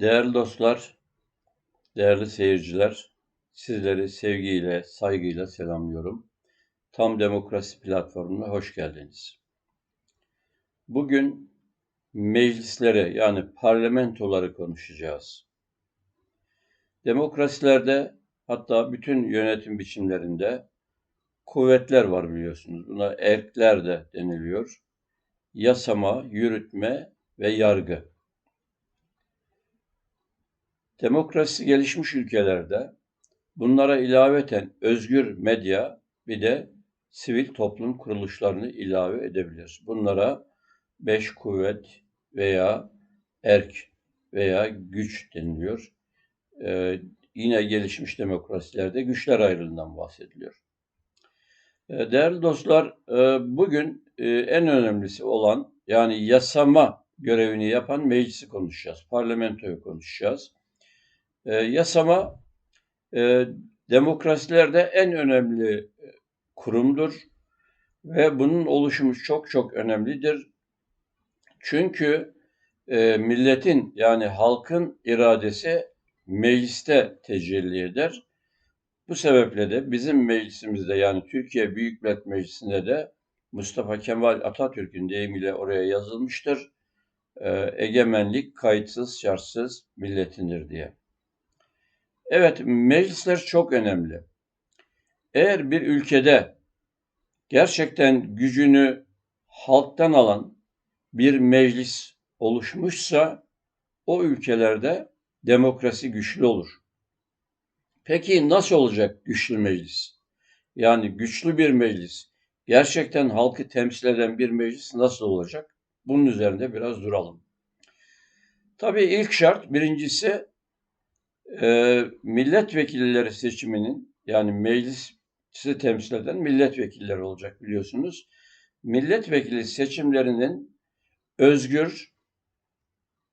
Değerli dostlar, değerli seyirciler, sizleri sevgiyle, saygıyla selamlıyorum. Tam Demokrasi platformuna hoş geldiniz. Bugün meclisleri yani parlamentoları konuşacağız. Demokrasilerde hatta bütün yönetim biçimlerinde kuvvetler var biliyorsunuz. Buna erkler de deniliyor. Yasama, yürütme ve yargı. Demokrasi gelişmiş ülkelerde bunlara ilaveten özgür medya bir de sivil toplum kuruluşlarını ilave edebilir. Bunlara beş kuvvet veya erk veya güç deniliyor. Ee, yine gelişmiş demokrasilerde güçler ayrılığından bahsediliyor. Ee, değerli dostlar, e, bugün e, en önemlisi olan yani yasama görevini yapan meclisi konuşacağız, parlamentoyu konuşacağız. E, yasama e, demokrasilerde en önemli e, kurumdur ve bunun oluşumu çok çok önemlidir. Çünkü e, milletin yani halkın iradesi mecliste tecelli eder. Bu sebeple de bizim meclisimizde yani Türkiye Büyük Millet Meclisi'nde de Mustafa Kemal Atatürk'ün deyimiyle oraya yazılmıştır. E, egemenlik kayıtsız şartsız milletindir diye. Evet, meclisler çok önemli. Eğer bir ülkede gerçekten gücünü halktan alan bir meclis oluşmuşsa o ülkelerde demokrasi güçlü olur. Peki nasıl olacak güçlü meclis? Yani güçlü bir meclis, gerçekten halkı temsil eden bir meclis nasıl olacak? Bunun üzerinde biraz duralım. Tabii ilk şart birincisi e, milletvekilleri seçiminin yani meclisi temsil eden milletvekilleri olacak biliyorsunuz. Milletvekili seçimlerinin özgür,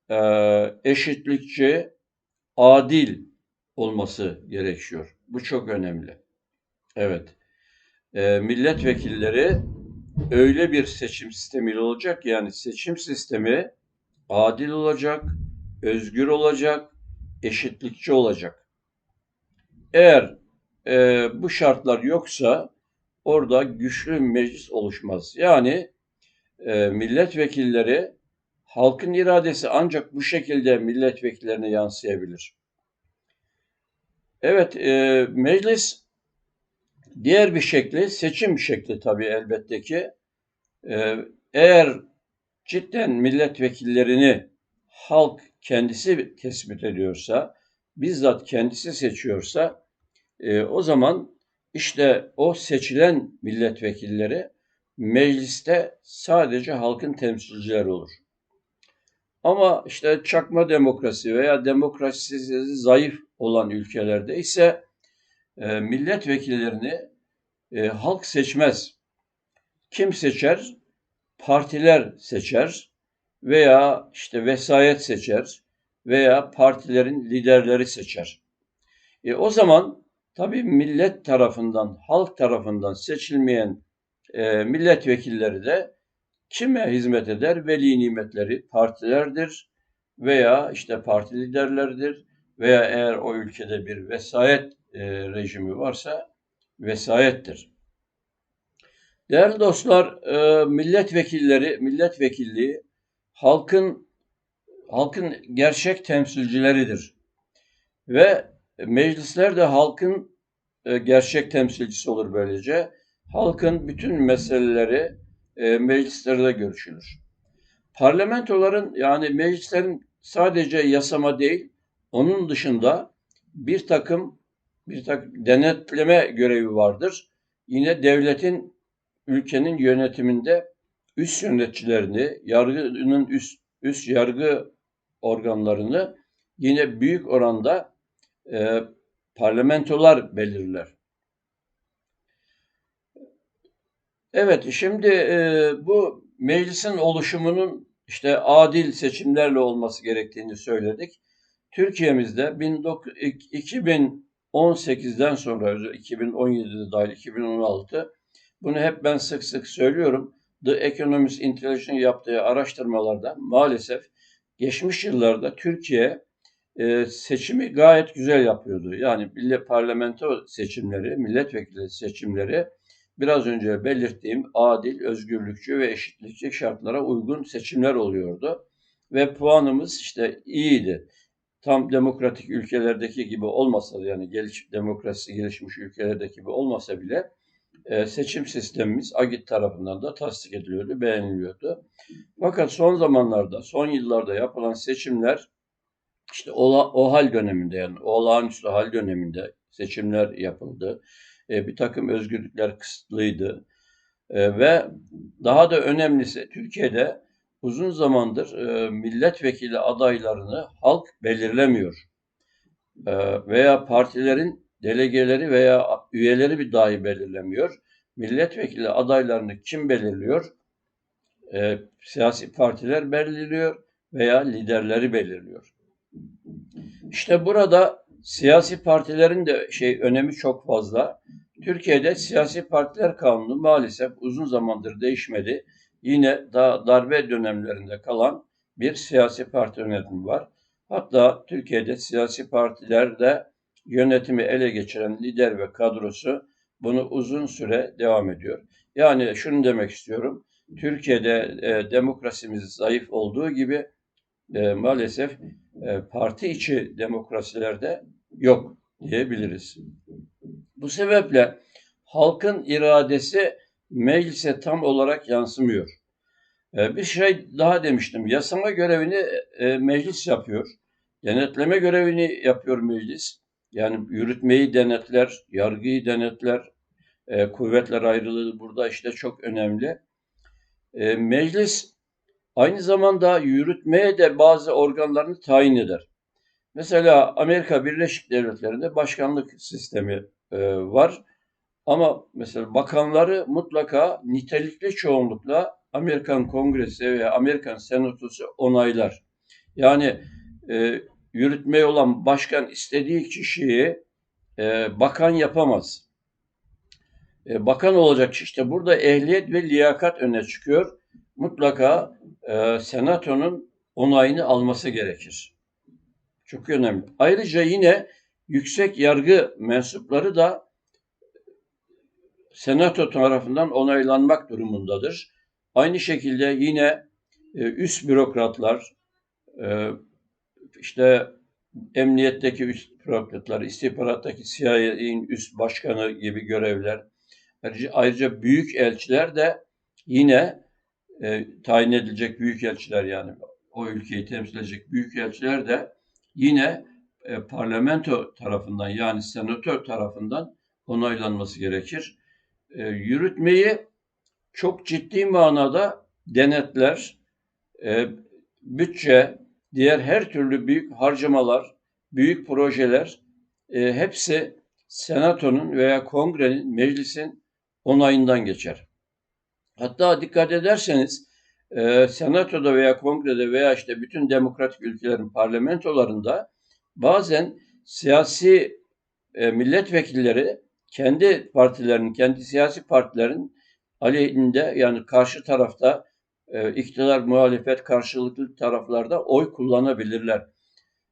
e, eşitlikçi, adil olması gerekiyor. Bu çok önemli. Evet. E, milletvekilleri öyle bir seçim sistemiyle olacak yani seçim sistemi adil olacak, özgür olacak, eşitlikçi olacak. Eğer e, bu şartlar yoksa orada güçlü meclis oluşmaz. Yani e, milletvekilleri halkın iradesi ancak bu şekilde milletvekillerine yansıyabilir. Evet, e, meclis diğer bir şekli, seçim şekli tabii elbette ki. E, eğer cidden milletvekillerini halk kendisi tespit ediyorsa, bizzat kendisi seçiyorsa e, o zaman işte o seçilen milletvekilleri mecliste sadece halkın temsilcileri olur. Ama işte çakma demokrasi veya demokrasisi zayıf olan ülkelerde ise e, milletvekillerini e, halk seçmez. Kim seçer? Partiler seçer veya işte vesayet seçer veya partilerin liderleri seçer. E, o zaman tabii millet tarafından, halk tarafından seçilmeyen e, milletvekilleri de kime hizmet eder? Veli nimetleri partilerdir veya işte parti liderleridir veya eğer o ülkede bir vesayet e, rejimi varsa vesayettir. Değerli dostlar, e, milletvekilleri, milletvekilliği halkın halkın gerçek temsilcileridir. Ve meclisler de halkın e, gerçek temsilcisi olur böylece. Halkın bütün meseleleri e, meclislerde görüşülür. Parlamentoların yani meclislerin sadece yasama değil, onun dışında bir takım bir takım denetleme görevi vardır. Yine devletin ülkenin yönetiminde üst yöneticilerini, yargının üst, üst yargı organlarını yine büyük oranda e, parlamentolar belirler. Evet, şimdi e, bu meclisin oluşumunun işte adil seçimlerle olması gerektiğini söyledik. Türkiye'mizde 2018'den sonra 2017'de dahil 2016 bunu hep ben sık sık söylüyorum. The Economist Intelligence yaptığı araştırmalarda maalesef geçmiş yıllarda Türkiye e, seçimi gayet güzel yapıyordu. Yani millet parlamento seçimleri, milletvekili seçimleri biraz önce belirttiğim adil, özgürlükçü ve eşitlikçi şartlara uygun seçimler oluyordu. Ve puanımız işte iyiydi. Tam demokratik ülkelerdeki gibi olmasa da yani geliş, demokrasi gelişmiş ülkelerdeki gibi olmasa bile e, seçim sistemimiz AGİT tarafından da tasdik ediliyordu, beğeniliyordu. Fakat son zamanlarda, son yıllarda yapılan seçimler işte o, o hal döneminde yani olağanüstü hal döneminde seçimler yapıldı. E, bir takım özgürlükler kısıtlıydı. E, ve daha da önemlisi Türkiye'de uzun zamandır e, milletvekili adaylarını halk belirlemiyor. E, veya partilerin delegeleri veya üyeleri bir dahi belirlemiyor. Milletvekili adaylarını kim belirliyor? E, siyasi partiler belirliyor veya liderleri belirliyor. İşte burada siyasi partilerin de şey önemi çok fazla. Türkiye'de siyasi partiler kanunu maalesef uzun zamandır değişmedi. Yine daha darbe dönemlerinde kalan bir siyasi parti yönetimi var. Hatta Türkiye'de siyasi partilerde yönetimi ele geçiren lider ve kadrosu bunu uzun süre devam ediyor. Yani şunu demek istiyorum. Türkiye'de e, demokrasimiz zayıf olduğu gibi e, maalesef e, parti içi demokrasilerde yok diyebiliriz. Bu sebeple halkın iradesi meclise tam olarak yansımıyor. E, bir şey daha demiştim. Yasama görevini e, meclis yapıyor. Denetleme görevini yapıyor meclis. Yani yürütmeyi denetler, yargıyı denetler, e, kuvvetler ayrılığı burada işte çok önemli. E, meclis aynı zamanda yürütmeye de bazı organlarını tayin eder. Mesela Amerika Birleşik Devletleri'nde başkanlık sistemi e, var. Ama mesela bakanları mutlaka nitelikli çoğunlukla Amerikan Kongresi veya Amerikan Senatosu onaylar. Yani e, yürütmeye olan başkan istediği kişiyi e, bakan yapamaz. E, bakan olacak işte burada ehliyet ve liyakat öne çıkıyor. Mutlaka e, senatonun onayını alması gerekir. Çok önemli. Ayrıca yine yüksek yargı mensupları da senato tarafından onaylanmak durumundadır. Aynı şekilde yine e, üst bürokratlar, e, işte emniyetteki üst bürokratlar, istihbarattaki CIA'nin üst başkanı gibi görevler, ayrıca büyük elçiler de yine e, tayin edilecek büyük elçiler yani o ülkeyi temsil edecek büyük elçiler de yine e, parlamento tarafından yani senatör tarafından onaylanması gerekir. E, yürütmeyi çok ciddi manada denetler, e, bütçe, diğer her türlü büyük harcamalar, büyük projeler e, hepsi senatonun veya kongrenin, meclisin onayından geçer. Hatta dikkat ederseniz e, senatoda veya kongrede veya işte bütün demokratik ülkelerin parlamentolarında bazen siyasi e, milletvekilleri kendi partilerinin, kendi siyasi partilerin aleyhinde yani karşı tarafta iktidar muhalefet karşılıklı taraflarda oy kullanabilirler.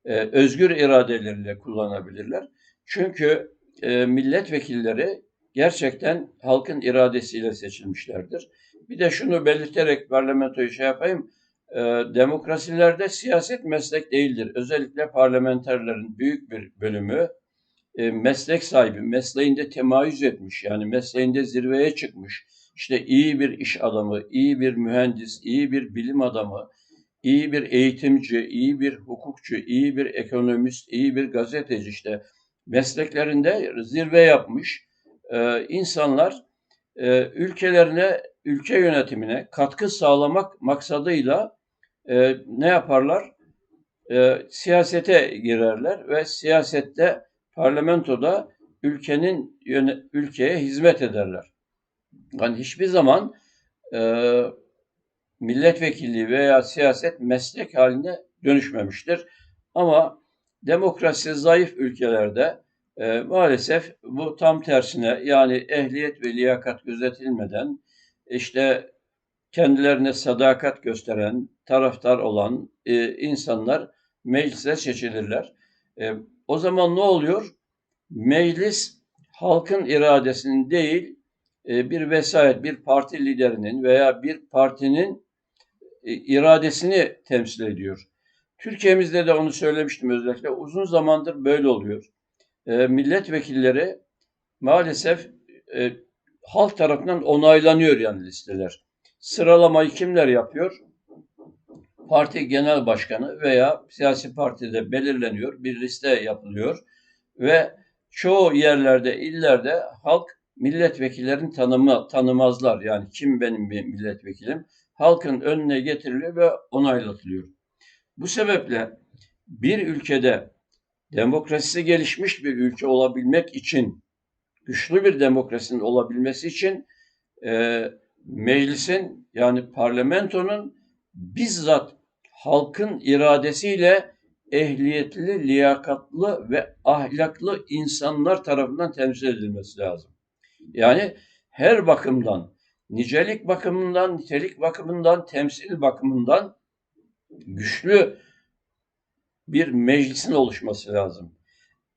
E, özgür iradeleriyle kullanabilirler. Çünkü e, milletvekilleri gerçekten halkın iradesiyle seçilmişlerdir. Bir de şunu belirterek parlamentoyu şey yapayım. E, demokrasilerde siyaset meslek değildir. Özellikle parlamenterlerin büyük bir bölümü e, meslek sahibi, mesleğinde temayüz etmiş. Yani mesleğinde zirveye çıkmış. İşte iyi bir iş adamı, iyi bir mühendis, iyi bir bilim adamı, iyi bir eğitimci, iyi bir hukukçu, iyi bir ekonomist, iyi bir gazeteci işte mesleklerinde zirve yapmış e, insanlar e, ülkelerine, ülke yönetimine katkı sağlamak maksadıyla e, ne yaparlar? E, siyasete girerler ve siyasette parlamentoda ülkenin ülkeye hizmet ederler. Yani hiçbir zaman e, milletvekilliği veya siyaset meslek haline dönüşmemiştir. Ama demokrasi zayıf ülkelerde e, maalesef bu tam tersine yani ehliyet ve liyakat gözetilmeden işte kendilerine sadakat gösteren, taraftar olan e, insanlar meclise seçilirler. E, o zaman ne oluyor? Meclis halkın iradesinin değil bir vesayet, bir parti liderinin veya bir partinin e, iradesini temsil ediyor. Türkiye'mizde de onu söylemiştim özellikle. Uzun zamandır böyle oluyor. E, milletvekilleri maalesef e, halk tarafından onaylanıyor yani listeler. Sıralamayı kimler yapıyor? Parti genel başkanı veya siyasi partide belirleniyor, bir liste yapılıyor ve çoğu yerlerde, illerde halk milletvekillerini tanıma, tanımazlar. Yani kim benim milletvekilim? Halkın önüne getiriliyor ve onaylatılıyor. Bu sebeple bir ülkede demokrasisi gelişmiş bir ülke olabilmek için, güçlü bir demokrasinin olabilmesi için e, meclisin yani parlamentonun bizzat halkın iradesiyle ehliyetli, liyakatlı ve ahlaklı insanlar tarafından temsil edilmesi lazım. Yani her bakımdan, nicelik bakımından, nitelik bakımından, temsil bakımından güçlü bir meclisin oluşması lazım.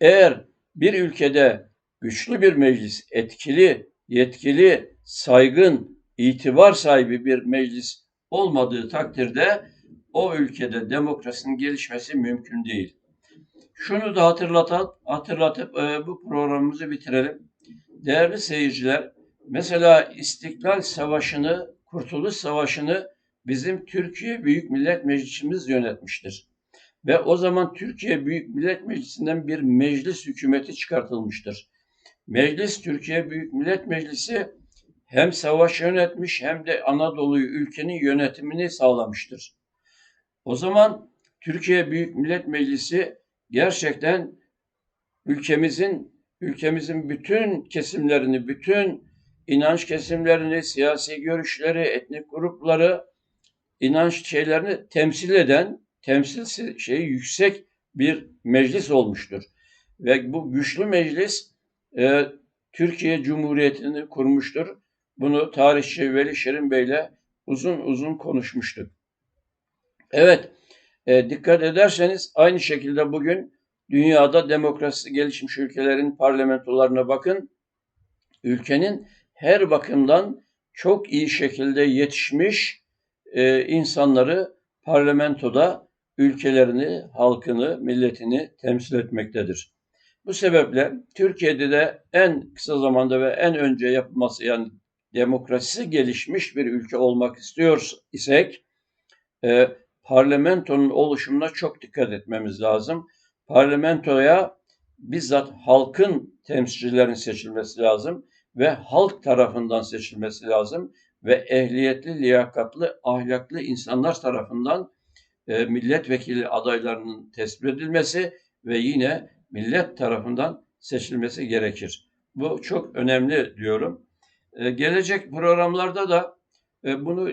Eğer bir ülkede güçlü bir meclis, etkili, yetkili, saygın, itibar sahibi bir meclis olmadığı takdirde o ülkede demokrasinin gelişmesi mümkün değil. Şunu da hatırlatıp, hatırlatıp e, bu programımızı bitirelim. Değerli seyirciler, mesela İstiklal Savaşı'nı, Kurtuluş Savaşı'nı bizim Türkiye Büyük Millet Meclisimiz yönetmiştir. Ve o zaman Türkiye Büyük Millet Meclisi'nden bir meclis hükümeti çıkartılmıştır. Meclis, Türkiye Büyük Millet Meclisi hem savaş yönetmiş hem de Anadolu'yu ülkenin yönetimini sağlamıştır. O zaman Türkiye Büyük Millet Meclisi gerçekten ülkemizin ülkemizin bütün kesimlerini, bütün inanç kesimlerini, siyasi görüşleri, etnik grupları, inanç şeylerini temsil eden, temsil şeyi yüksek bir meclis olmuştur. Ve bu güçlü meclis e, Türkiye Cumhuriyeti'ni kurmuştur. Bunu tarihçi Veli Şirin Bey'le uzun uzun konuşmuştuk. Evet, e, dikkat ederseniz aynı şekilde bugün dünyada demokrasi gelişmiş ülkelerin parlamentolarına bakın. Ülkenin her bakımdan çok iyi şekilde yetişmiş e, insanları parlamentoda ülkelerini, halkını, milletini temsil etmektedir. Bu sebeple Türkiye'de de en kısa zamanda ve en önce yapılması yani demokrasisi gelişmiş bir ülke olmak istiyor isek e, parlamentonun oluşumuna çok dikkat etmemiz lazım. Parlamentoya bizzat halkın temsilcilerin seçilmesi lazım ve halk tarafından seçilmesi lazım ve ehliyetli, liyakatlı, ahlaklı insanlar tarafından e, milletvekili adaylarının tespit edilmesi ve yine millet tarafından seçilmesi gerekir. Bu çok önemli diyorum. E, gelecek programlarda da e, bunu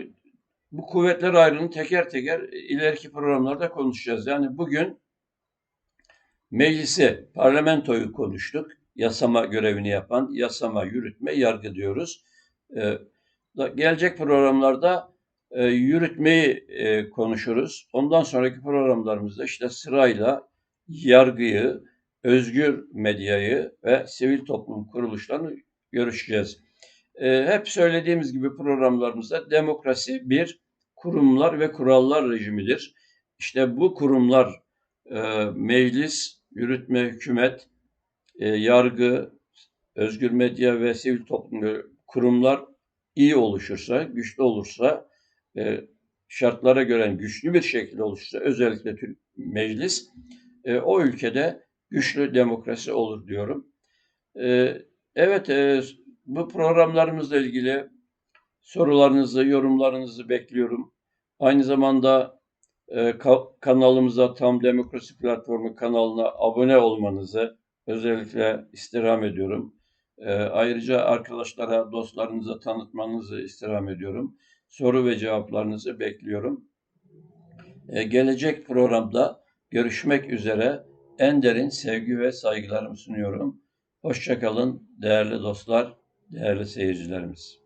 bu kuvvetler ayrını teker teker ileriki programlarda konuşacağız. Yani bugün meclisi, parlamentoyu konuştuk. Yasama görevini yapan, yasama, yürütme, yargı diyoruz. Ee, gelecek programlarda e, yürütmeyi e, konuşuruz. Ondan sonraki programlarımızda işte sırayla yargıyı, özgür medyayı ve sivil toplum kuruluşlarını görüşeceğiz. E, hep söylediğimiz gibi programlarımızda demokrasi bir kurumlar ve kurallar rejimidir. İşte bu kurumlar e, meclis, yürütme, hükümet, e, yargı, özgür medya ve sivil toplum kurumlar iyi oluşursa, güçlü olursa, e, şartlara göre güçlü bir şekilde oluşursa, özellikle Türk meclis, e, o ülkede güçlü demokrasi olur diyorum. E, evet, e, bu programlarımızla ilgili sorularınızı, yorumlarınızı bekliyorum. Aynı zamanda e, ka- kanalımıza Tam Demokrasi Platformu kanalına abone olmanızı özellikle istirham ediyorum. E, ayrıca arkadaşlara, dostlarınıza tanıtmanızı istirham ediyorum. Soru ve cevaplarınızı bekliyorum. E, gelecek programda görüşmek üzere en derin sevgi ve saygılarımı sunuyorum. Hoşçakalın değerli dostlar, değerli seyircilerimiz.